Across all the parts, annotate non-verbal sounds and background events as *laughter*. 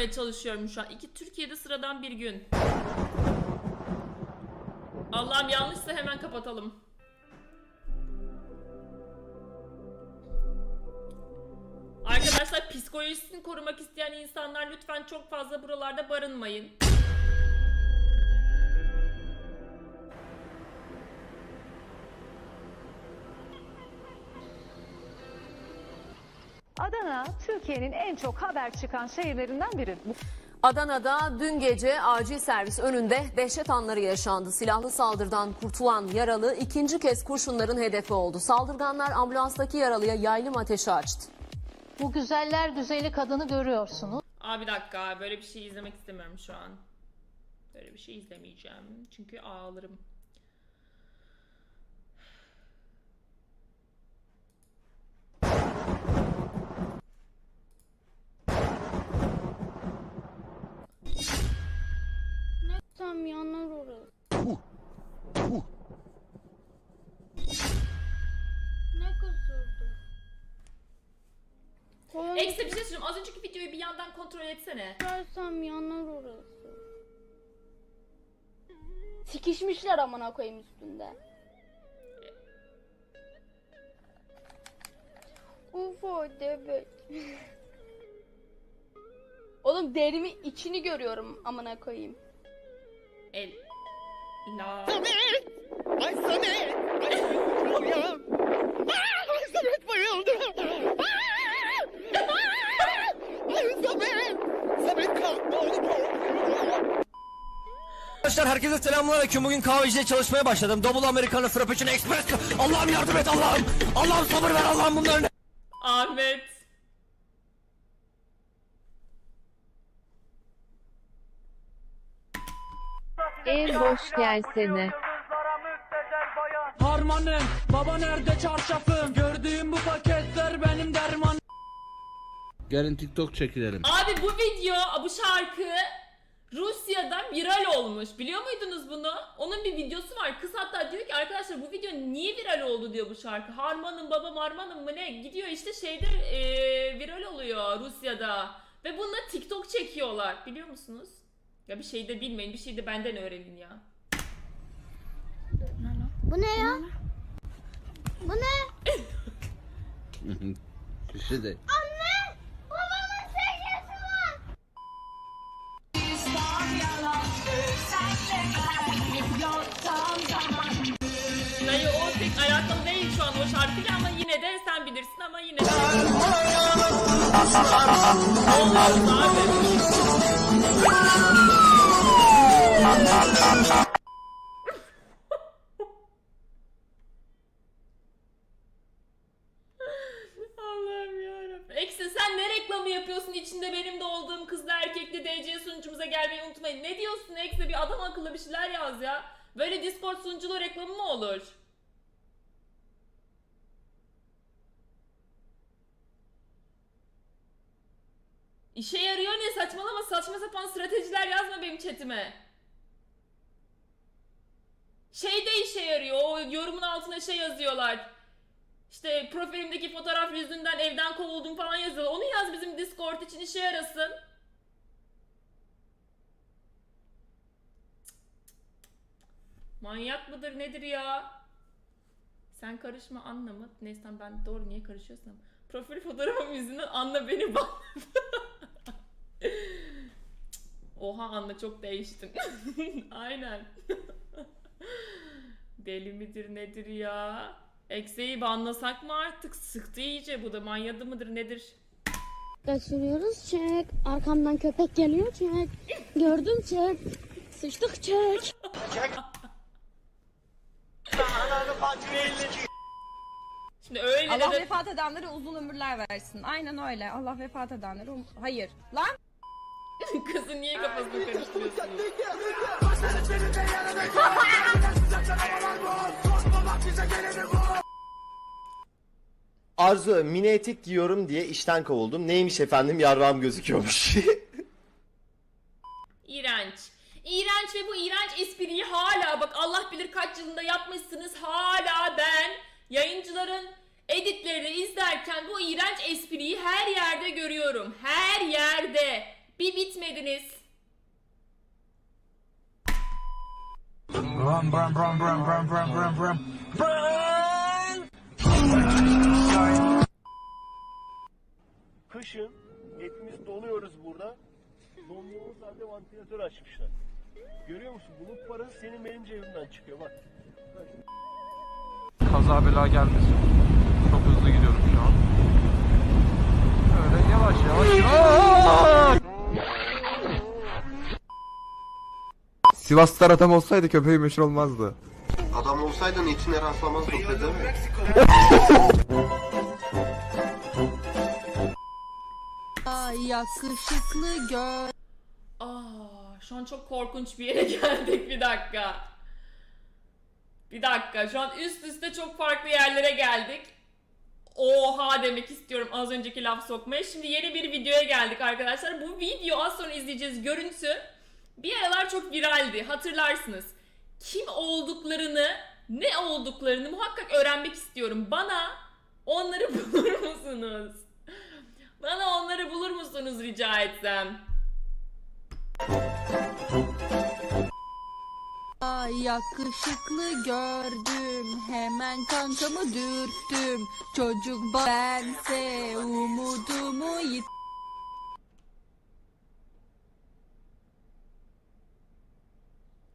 yapmaya çalışıyorum şu an. İki Türkiye'de sıradan bir gün. Allah'ım yanlışsa hemen kapatalım. Arkadaşlar psikolojisini korumak isteyen insanlar lütfen çok fazla buralarda barınmayın. Adana, Türkiye'nin en çok haber çıkan şehirlerinden biri. Adana'da dün gece acil servis önünde dehşet anları yaşandı. Silahlı saldırıdan kurtulan yaralı ikinci kez kurşunların hedefi oldu. Saldırganlar ambulanstaki yaralıya yaylım ateşi açtı. Bu güzeller güzeli kadını görüyorsunuz. Aa bir dakika böyle bir şey izlemek istemiyorum şu an. Böyle bir şey izlemeyeceğim. Çünkü ağlarım. Tam yanar orası. Ne kusurdu? Ekstra bir şey söyleyeceğim. Az önceki videoyu bir yandan kontrol etsene. Koyarsam yanar orası. Sikişmişler amına koyayım üstünde. Ufo debek. *laughs* Oğlum derimi içini görüyorum amına koyayım. El. La. Ay Samet! Ay bayıldım. Ay Samet bayıldı. Ay Samet! Samet kalk ne kalk. Arkadaşlar herkese selamünaleyküm. Bugün kahvecide çalışmaya başladım. Double Americano Frappuccino Express. Allah'ım yardım et Allah'ım. Allah'ım sabır ver Allah'ım bunların Ahmet. Gelsene. Harmanım, baba nerede çarşafım? Gördüğüm bu paketler benim derman. Gelin TikTok çekilelim. Abi bu video, bu şarkı Rusya'da viral olmuş. Biliyor muydunuz bunu? Onun bir videosu var. Kız hatta diyor ki arkadaşlar bu video niye viral oldu diyor bu şarkı. Harmanım babam harmanım mı ne? Gidiyor işte şeyde eee, viral oluyor Rusya'da. Ve bununla TikTok çekiyorlar. Biliyor musunuz? Ya bir şey de bilmeyin. Bir şey de benden öğrenin ya. Bu ne ya? Bu ne? *laughs* Kişi de. Anne! Babamın sevgisi var! Dayı o pek alakalı değil şu an o şarkıyla ama yine de sen bilirsin ama yine de. Olmasın abi. Allah'ım yarabbim. Eksi sen ne reklamı yapıyorsun içinde benim de olduğum kızla erkekli DC sunucumuza gelmeyi unutmayın. Ne diyorsun Eksi bir adam akıllı bir şeyler yaz ya. Sunuculuğu reklamı mı olur? İşe yarıyor ne saçmalama saçma sapan stratejiler yazma benim chatime. Şey de işe yarıyor o yorumun altına şey yazıyorlar. İşte profilimdeki fotoğraf yüzünden evden kovuldum falan yazıyorlar. Onu yaz bizim Discord için işe yarasın. Manyak mıdır nedir ya? Sen karışma Anna mı? Neyse tamam, ben doğru niye karışıyorsam. Profil fotoğrafım yüzünden Anna beni *laughs* banladı. Oha Anna çok değiştin. *laughs* Aynen. Deli midir nedir ya? Ekseyi banlasak mı artık? Sıktı iyice bu da manyadı mıdır nedir? Kaçırıyoruz çek. Arkamdan köpek geliyor çek. Gördüm çek. Sıçtık çek. Şimdi öyle Allah de vefat edenlere uzun ömürler versin. Aynen öyle. Allah vefat edenlere um- hayır. Lan *laughs* kızın niye kafasını karıştırıyorsunuz? Arzu mini etek giyiyorum diye işten kovuldum. Neymiş efendim yarrağım gözüküyormuş. *laughs* İğrenç. İğrenç ve bu espriyi hala bak Allah bilir kaç yılında yapmışsınız hala ben yayıncıların editlerini izlerken bu iğrenç espriyi her yerde görüyorum. Her yerde. Bir bitmediniz. Kışın hepimiz donuyoruz burada. Donduğumuz halde vantilatör açmışlar. Görüyor musun? Bunun parası senin benim cebimden çıkıyor bak. Kaza bela gelmesin. Çok hızlı gidiyorum şu an. Öyle yavaş yavaş. Sivaslılar adam olsaydı köpeği meşhur olmazdı. Adam olsaydın içine rastlamazdım dedi. Ay yakışıklı gör. Şu an çok korkunç bir yere *laughs* geldik. Bir dakika. Bir dakika. Şu an üst üste çok farklı yerlere geldik. Oha demek istiyorum az önceki laf sokmaya. Şimdi yeni bir videoya geldik arkadaşlar. Bu video az sonra izleyeceğiz görüntü. Bir aralar çok viraldi. Hatırlarsınız. Kim olduklarını, ne olduklarını muhakkak öğrenmek istiyorum. Bana onları *laughs* bulur musunuz? Bana onları bulur musunuz rica etsem? Ay yakışıklı gördüm. Hemen kankamı dürttüm. Çocuk bense umudumu yit.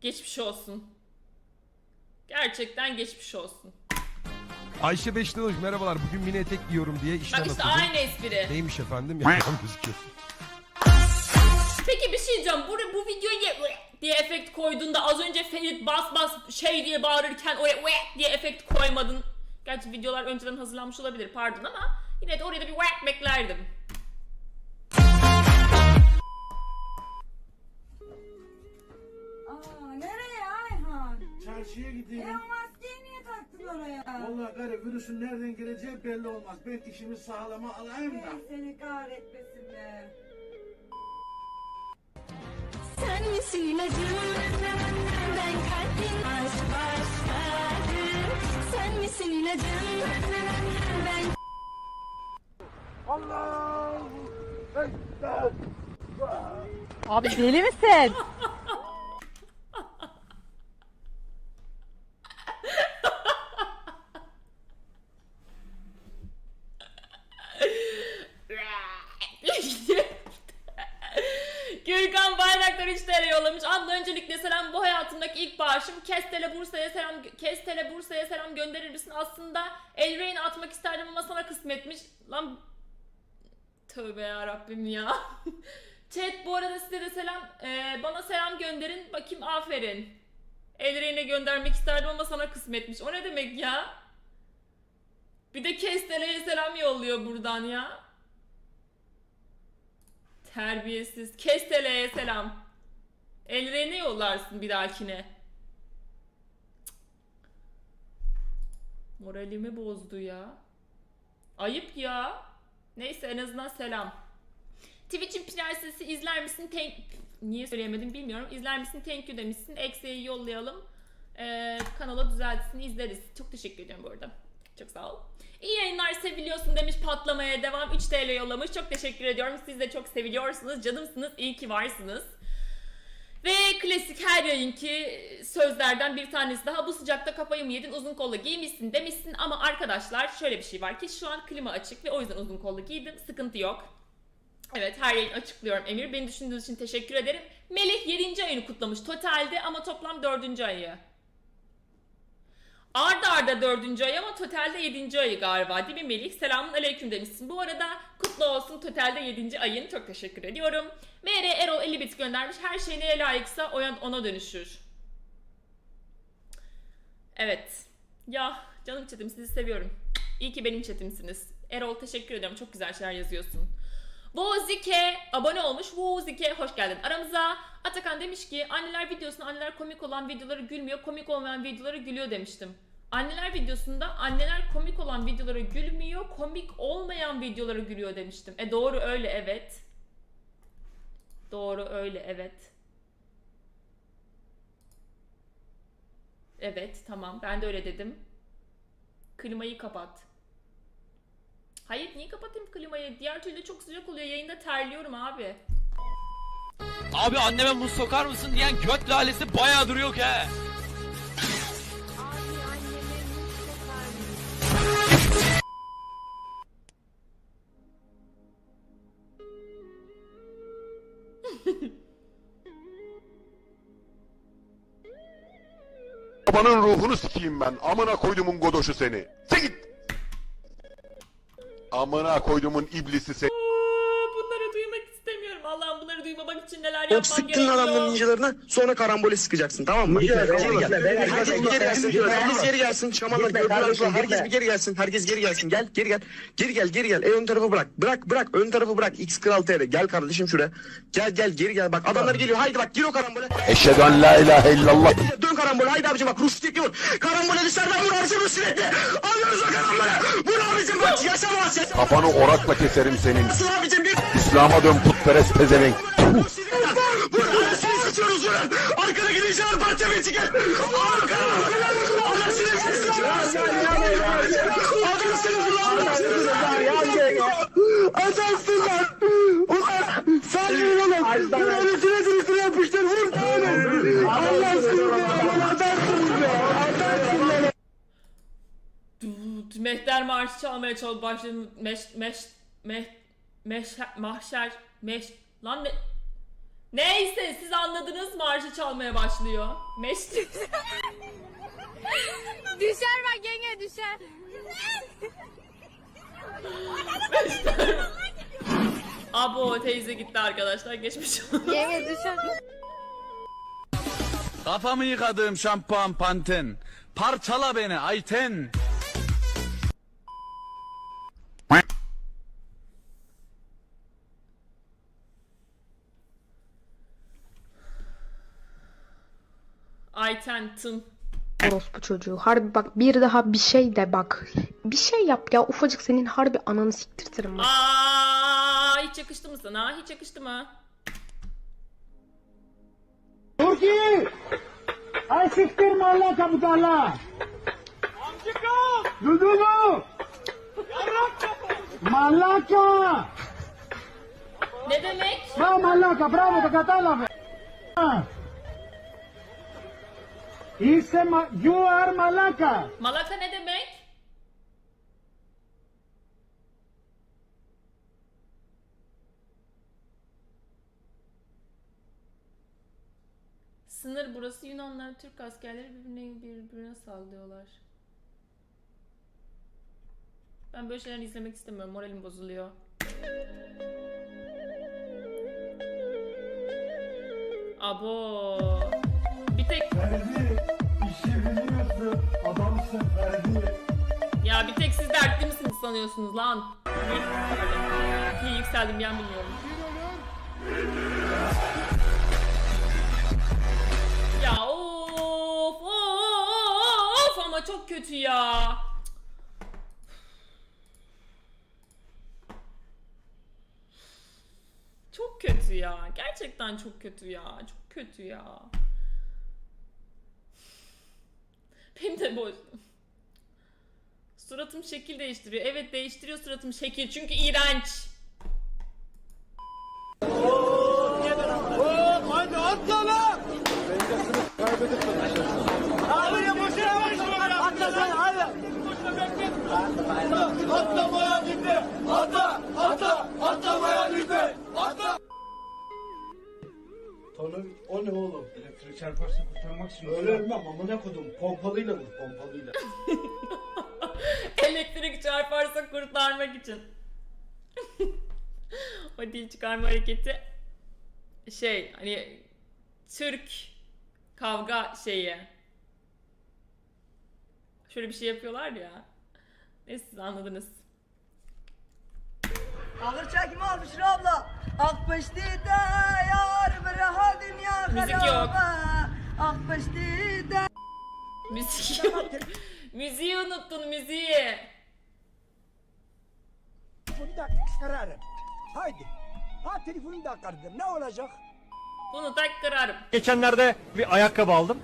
Geçmiş olsun. Gerçekten geçmiş olsun. Ayşe Beşiktaş merhabalar. Bugün mini etek giyiyorum diye işten Bak işte atıldım. aynı espri. Neymiş efendim? Yakam gözüküyor. Peki bir şey diyeceğim. Bu, bu videoya niye diye efekt koyduğunda az önce Ferit bas bas şey diye bağırırken oraya diye efekt koymadın. Gerçi videolar önceden hazırlanmış olabilir pardon ama yine de oraya da bir beklerdim. Aa, nereye Ayhan? Çarşıya gideyim. E o maskeyi niye taktın oraya? Vallahi gari virüsün nereden geleceği belli olmaz. Ben işimi sağlama alayım da. Seni kahretmesin be. Sen misin ilacım? Ben kalbim aşk başkadır. Sen misin ilacım? Ben Abi deli misin? Gürkan Bayraktar 3 TL yollamış. Abla öncelikle selam. Bu hayatımdaki ilk bağışım. Kestele Bursa'ya selam Kestele Bursa'ya selam Aslında Elrey'ini atmak isterdim ama sana kısmetmiş. Lan Tövbe ya Rabbim ya. *laughs* Chat bu arada size de selam. Ee, bana selam gönderin. Bakayım aferin. Elrey'ine göndermek isterdim ama sana kısmetmiş. O ne demek ya? Bir de Kestele'ye selam yolluyor buradan ya. Terbiyesiz. Kestele'ye selam. Elrey'ine yollarsın bir dahakine. Moralimi bozdu ya. Ayıp ya. Neyse en azından selam. Twitch'in prensesi izler misin? Thank... Niye söyleyemedim bilmiyorum. İzler misin? Thank you demişsin. Eksiği yollayalım. Ee, kanala düzeltsin izleriz. Çok teşekkür ediyorum bu arada. Çok sağ ol. İyi yayınlar seviliyorsun demiş patlamaya devam 3 TL yollamış. Çok teşekkür ediyorum. Siz de çok seviliyorsunuz. Canımsınız. İyi ki varsınız. Ve klasik her yayınki sözlerden bir tanesi daha. Bu sıcakta kafayı mı yedin uzun kollu giymişsin demişsin. Ama arkadaşlar şöyle bir şey var ki şu an klima açık ve o yüzden uzun kollu giydim. Sıkıntı yok. Evet her yayın açıklıyorum Emir. Beni düşündüğünüz için teşekkür ederim. Melih 7. ayını kutlamış totalde ama toplam 4. ayı. Arda arda 4. ay ama totalde 7. ayı galiba değil mi Melih? Selamun aleyküm demişsin. Bu arada kutlu olsun totalde 7. ayın. Çok teşekkür ediyorum. MR Erol 50 bit göndermiş. Her şey neye layıksa ona dönüşür. Evet. Ya canım chatim sizi seviyorum. İyi ki benim chatimsiniz. Erol teşekkür ediyorum. Çok güzel şeyler yazıyorsun. Vozike abone olmuş. Vozike hoş geldin aramıza. Atakan demiş ki anneler videosunda anneler komik olan videoları gülmüyor, komik olmayan videoları gülüyor demiştim. Anneler videosunda anneler komik olan videolara gülmüyor, komik olmayan videolara gülüyor demiştim. E doğru öyle evet. Doğru öyle evet. Evet tamam ben de öyle dedim. Klimayı kapat. Hayır niye kapatayım klimayı? Diğer türlü çok sıcak oluyor. Yayında terliyorum abi. Abi anneme muz sokar mısın diyen göt lalesi bayağı duruyor ki. Babanın ruhunu sikeyim ben. Amına koydumun godoşu seni. Sen git. Amına koydumun iblisi seni. Yapmam sıktın adamların ninjalarına sonra karambole sıkacaksın tamam mı? Geri gel. Herkes bir geri gelsin. Herkes geri gelsin. Şamanlar gördüler. Herkes bir geri gelsin. Herkes geri gelsin. Gel geri gel. Geri gel geri gel. E ön tarafı bırak. Bırak bırak. Ön tarafı bırak. X Kral TR. Gel kardeşim şuraya. Gel gel geri gel. Bak adamlar geliyor. Haydi bak gir o karambole. Eşhedü en la ilahe illallah. Dön karambole. Haydi abicim bak Rus sürekli vur. Karambole dışarıdan vur abicim Rus sürekli. Alıyoruz o karambole. Vur abicim bak. Yaşamaz. Kafanı orakla keserim senin. İslam'a dön putperest pezevenk. Vurun. Arkana gideceğim parça bir çıkar. Arkana. Anasını sıçıyoruz. Adamsınız lan. Adamsınız lan. Adamsın lan. Ulan. Oğlum. Vur anasını üstüne yapıştır. Vur oğlum. Allah'sın ya. Adamsın ya. Adamsın lan. Dur, Mehter Marşı çalmaya çalıp başladım. Meş, meş, meh, meş, mahşer, meş, lan ne? Neyse siz anladınız marşı çalmaya başlıyor. Meş... *laughs* Düşer bak yenge düşer. Abo teyze gitti arkadaşlar geçmiş olsun. Yenge düşer. Kafamı yıkadığım şampuan panten. Parçala beni Ayten. Tın. Orospu çocuğu. Harbi bak bir daha bir şey de bak. Bir şey yap ya ufacık senin harbi ananı siktirtirim bak. Aa, hiç yakıştı mı sana? Hiç yakıştı mı? Turki! Ay siktir malla kapitala! Dudumu! Mallaka! Ne demek? Bravo mallaka, bravo takatala! İse ma you are mallaka! Malaka ne demek? Sınır burası Yunanlar Türk askerleri birbirine birbirine sallıyorlar. Ben böyle şeyler izlemek istemiyorum. Moralim bozuluyor. Abo. Bir tek siz dertli misiniz sanıyorsunuz lan? Niye yükseldim ben bilmiyorum. Ya of of ama çok kötü ya. Çok kötü ya. Gerçekten çok kötü ya. Çok kötü ya. Benim de boş. Suratım şekil değiştiriyor. Evet değiştiriyor suratım şekil çünkü iğrenç. O ne oğlum? Elektrik çarparsa kurtarmak için. Öyle ölmem amına kodum. Pompalıyla vur pompalıyla. *laughs* *laughs* Elektrik çarparsa kurtarmak için. *laughs* o dil çıkarma hareketi şey hani Türk kavga şeyi. Şöyle bir şey yapıyorlar ya. Neyse siz anladınız. Alır çekimi almış abla. Akpıştide yar bir ha dünya Müzik yok. Akpıştide. Müzik yok. Müziği unuttun müziği. Bunu da kararım. Haydi. Ha telefonu da kardır. Ne olacak? Bunu tak kırarım. Geçenlerde bir ayakkabı aldım.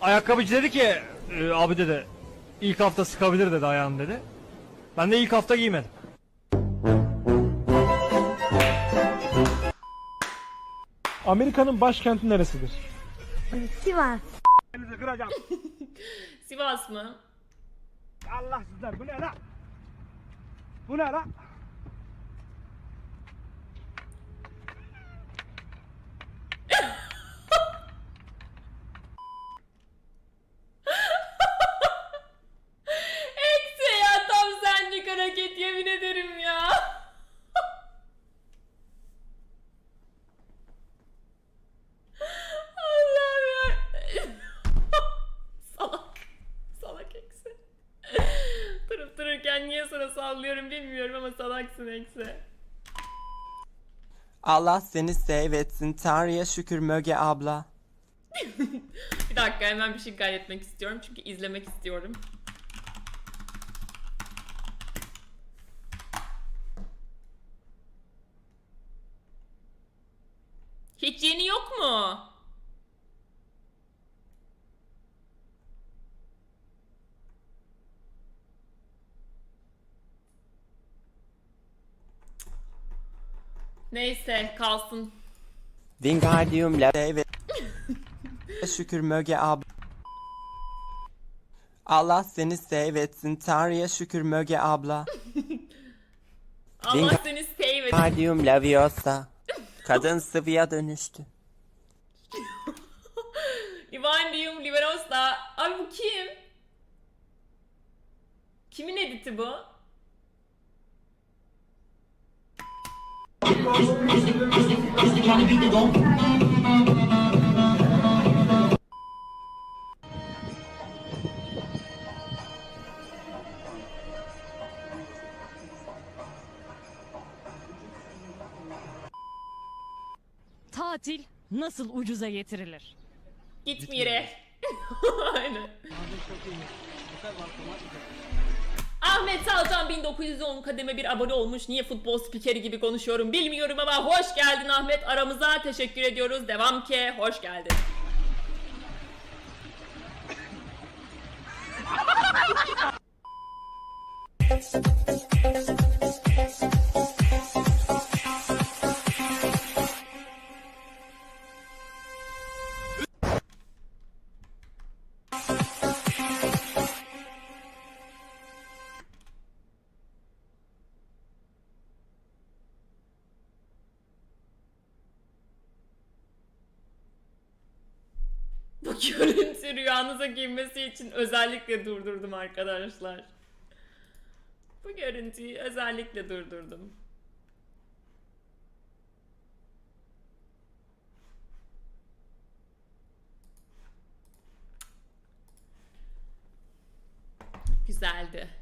Ayakkabıcı dedi ki "E, abi dedi ilk hafta sıkabilir dedi ayağını dedi. Ben de ilk hafta giymedim. Amerika'nın başkenti neresidir? Sivas. *laughs* Sivas mı? Allah sizler bu ne lan? Bu ne lan? Ekse ya tam senlik hareket yemin ederim ya. Allah'ım ya. Salak. Salak Ekse. Durup sallıyorum bilmiyorum ama salaksın Ekse. Allah seni seyretsin. Tanrı'ya şükür Möge abla. *laughs* Bir dakika hemen bir şey kaydetmek istiyorum çünkü izlemek istiyorum. Hiç yeni yok mu? Neyse kalsın. Wingardium Leviosa. *laughs* şükür Möge abla. Allah seni seyretsin. Tanrı'ya şükür Möge abla. *laughs* Allah Wingar- seni save etsin. Wingardium Leviosa. Kadın sıvıya dönüştü. *laughs* Livandium Liverosa. Abi bu kim? Kimin editi bu? Tatil nasıl ucuza getirilir? Gitmire. *laughs* Aynen. Ahmet Salcan 1910 kademe bir abone olmuş. Niye futbol spikeri gibi konuşuyorum bilmiyorum ama hoş geldin Ahmet aramıza. Teşekkür ediyoruz. Devam ki. Hoş geldin. *laughs* görüntü rüyanıza girmesi için özellikle durdurdum arkadaşlar. Bu görüntüyü özellikle durdurdum. Güzeldi.